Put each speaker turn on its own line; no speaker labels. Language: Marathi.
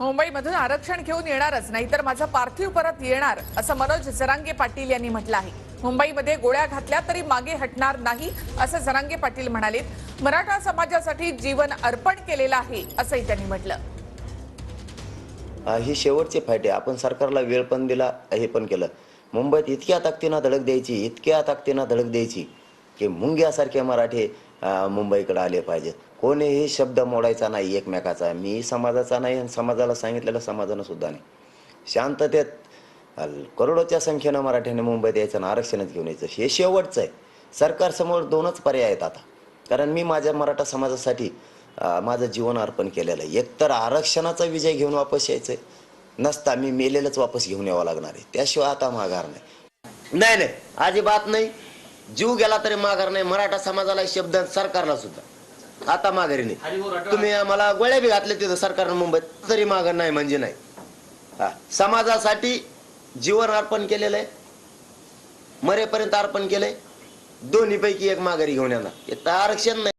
मुंबईमधून आरक्षण घेऊन येणारच नाहीतर माझं पार्थिव परत येणार असं मनोज जरांगे पाटील यांनी म्हटलं आहे. मुंबईमध्ये गोळ्या घातल्या तरी मागे हटणार नाही असं जरांगे पाटील म्हणाले. मराठा समाजासाठी जीवन अर्पण केलेलं आहे असंही त्यांनी म्हटलं.
ही शेवटची फाईट आहे आपण सरकारला वेळ पण दिला हे पण केलं. मुंबईत इतक्या ताकदीनं धडक द्यायची इतक्या ताकदीनं धडक द्यायची की मुंग्यासारखे मराठे मुंबईकडे आले पाहिजेत कोणीही शब्द मोडायचा नाही एकमेकाचा. मी समाजाचा नाही आणि समाजाला सांगितलेलं समाजानं सुद्धा नाही. शांततेत करोडोच्या संख्येनं मराठ्याने मुंबईत यायचं आणि आरक्षणच घेऊन यायचं. हे शेवटचं आहे. सरकारसमोर दोनच पर्याय आहेत आता. कारण मी माझ्या मराठा समाजासाठी माझं जीवन अर्पण केलेलं आहे. एकतर आरक्षणाचा विजय घेऊन वापस यायचंय. नसता मी मेलेलंच वापस घेऊन यावं लागणार आहे. त्याशिवाय आता माघार नाही. नाही नाही. अजिबात नाही. जीव गेला तरी माघार नाही. मराठा समाजाला शब्द सरकारला सुद्धा. आता माघारी नाही. तुम्ही आम्हाला गोळ्या बी घातल्या तिथं सरकारनं मुंबईत. तरी माघार नाही म्हणजे नाही. हा. समाजासाठी जीवन अर्पण केलेलं आहे. मरेपर्यंत अर्पण केलंय. दोन्ही पैकी एक माघारी घेऊन येणार. आरक्षण नाही.